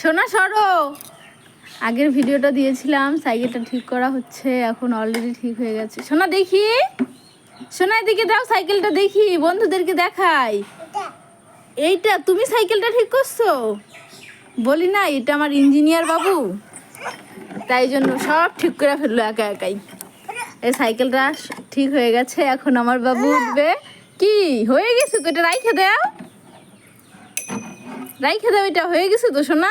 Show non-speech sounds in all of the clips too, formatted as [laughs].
সোনা, সরো। আগের ভিডিওটা দিয়েছিলাম, সাইকেলটা ঠিক করা হচ্ছে, এখন অলরেডি ঠিক হয়ে গেছে। সোনা, দেখি। সোনার দিকে দাও, সাইকেলটা দেখি, বন্ধুদেরকে দেখাই। এইটা, তুমি সাইকেলটা ঠিক করছ? বলি না, এটা আমার ইঞ্জিনিয়ার বাবু। তাই জন্য সব ঠিক করে ফেলল একা একাই। এই সাইকেলটা ঠিক হয়ে গেছে, এখন আমার বাবু উঠবে। কি, হয়ে গেছে তো, এটা রাইখে দাও। রাইখে দাও, এটা হয়ে গেছে তো, সোনা।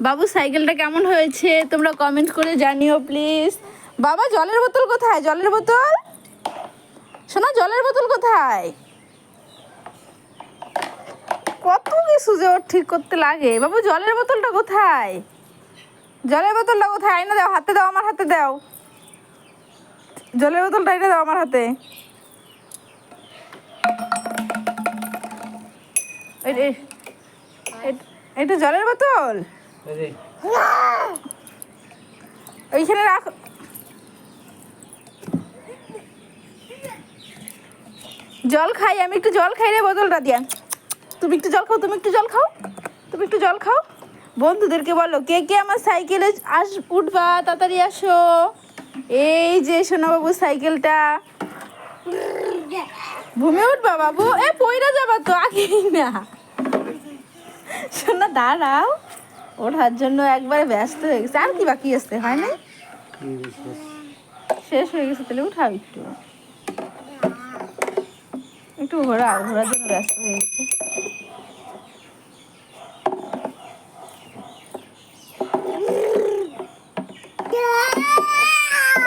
বাবু, সাইকেলটা কেমন হয়েছে? তোমরা কমেন্ট করে জানিও প্লিজ বাবা, জলের বোতল কোথায়? জলের বোতল? সোনা, জলের বোতল কোথায়? কত কিছু যে ওর ঠিক করতে লাগে। বাবু, জলের বোতলটা কোথায়? জলের বোতলটা কোথায়? আইনা দাও, হাতে দাও, আমার হাতে দাও। জলের বোতলটা এনে দাও আমার হাতে। এই- এটা জলের বোতল? ওইখানে রাখ। জল খাই আমি একটু জল খাই রে বোতলটা দিয়া। তুমি একটু জল খাও তুমি একটু জল খাও। তুমি একটু জল খাও। বন্ধুদেরকে বলো কে কে আমার সাইকেলে আস উঠবা? তাড়াতাড়ি আসো। এই যে সোনাবাবু সাইকেলটা। ঘুমে উঠবা বাবু? এ পইরা যাবা তো আগে না। দাঁড়াও। ওঠার জন্য একবারে ব্যস্ত হয়ে গেছে। আর কি বাকি হয় না শেষ হয়ে গেছে, তাহলে উঠাও একটু। একটু ঘোরাও, ঘোরার জন্য ব্যস্ত হয়ে গেছে।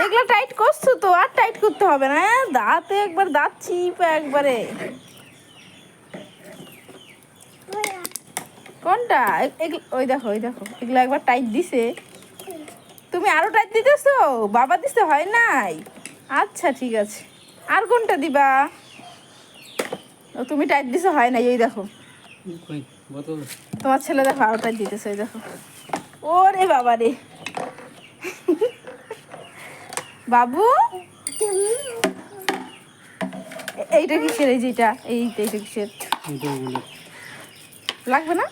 এগুলো টাইট করছ তো? আর টাইট করতে হবে না হ্যাঁ? দাঁতে একবার দাঁত চিপ একবারে। কোনটা? ওই দেখো ওই দেখো। এগুলো একবার টাইট দিছে। তুমি আরও টাইট দিতেছো? বাবা দিতে হয় নাই? আচ্ছা ঠিক আছে। আর কোনটা দিবা? ও তুমি টাইট দিছো হয় নাই এই দেখো। তোমার ছেলে দেখো আরও টাইট দিতেছে এই দেখো। ওরে বাবা রে। বাবু? এইটা কিসের এই যেটা এই এইটা কিসের? লাগবে না?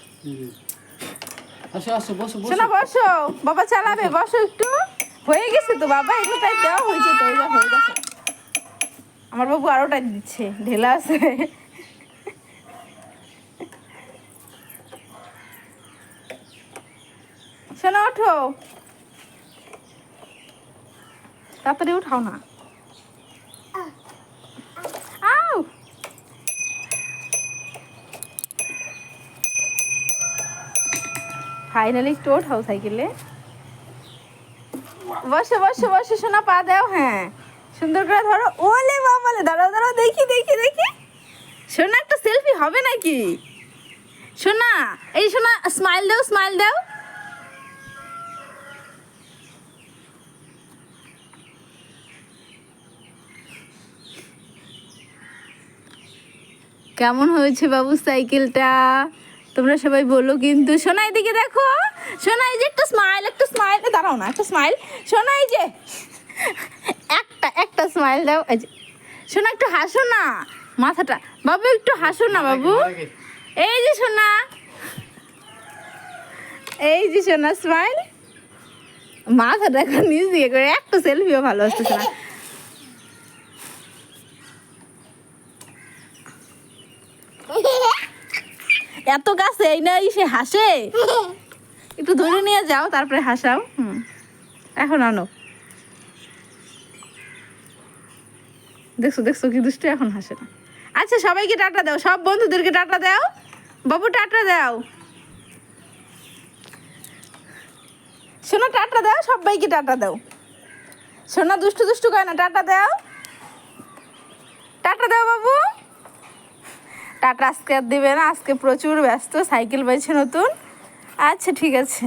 একটু। হয়ে গেছে তো, বাবা হয়েছে আমার বাবু আরও টাইট দিচ্ছে, ঢেলা আছে। শোনা ওঠো। তাড়াতাড়ি উঠাও না। ফাইনালি একটু ওঠাও সাইকেলে। বসে বসে বসে শোনা পা দাও হ্যাঁ। সুন্দর করে ধরো। ওলে বাবালে, দাঁড়াও দাঁড়াও, দেখি দেখি দেখি। শোনা একটা সেলফি হবে নাকি? শোনা এই শোনা স্মাইল দাও স্মাইল দাও। কেমন হয়েছে বাবু সাইকেলটা? তোমরা সবাই বলো কিন্তু সোনা এদিকে দেখো। সোনা এই যে একটা স্মাইল একটা স্মাইল দাঁড়াও না, একটা স্মাইল সোনা এই যে, একটা একটা স্মাইল দাও। এই যে, সোনা, একটু হাসো না, মাথাটা। বাবু, একটু হাসো না, বাবু। এই যে সোনা, এই যে সোনা স্মাইল মাথাটা এখন নিচ দিকে করে একটা সেলফিও ভালো আসতেছে না [laughs] এত কাছে এই না সে হাসে? [laughs] একটু ধরে নিয়ে যাও তারপরে হাসাও হুম। এখন আনো। দেখছ দেখছ কি দুষ্ট এখন হাসে না। আচ্ছা সবাইকে টাটা দাও সব বন্ধুদেরকে টাটা দাও। বাবু টাটা দাও। সোনা টাটা দাও সবাইকে টাটা দাও। সোনা দুষ্টু দুষ্টু কয় না টাটা দাও। টাটা দাও বাবু। টাটা আজকে আর দেবে না আজকে প্রচুর ব্যস্ত সাইকেল পেয়েছে নতুন। আচ্ছা ঠিক আছে।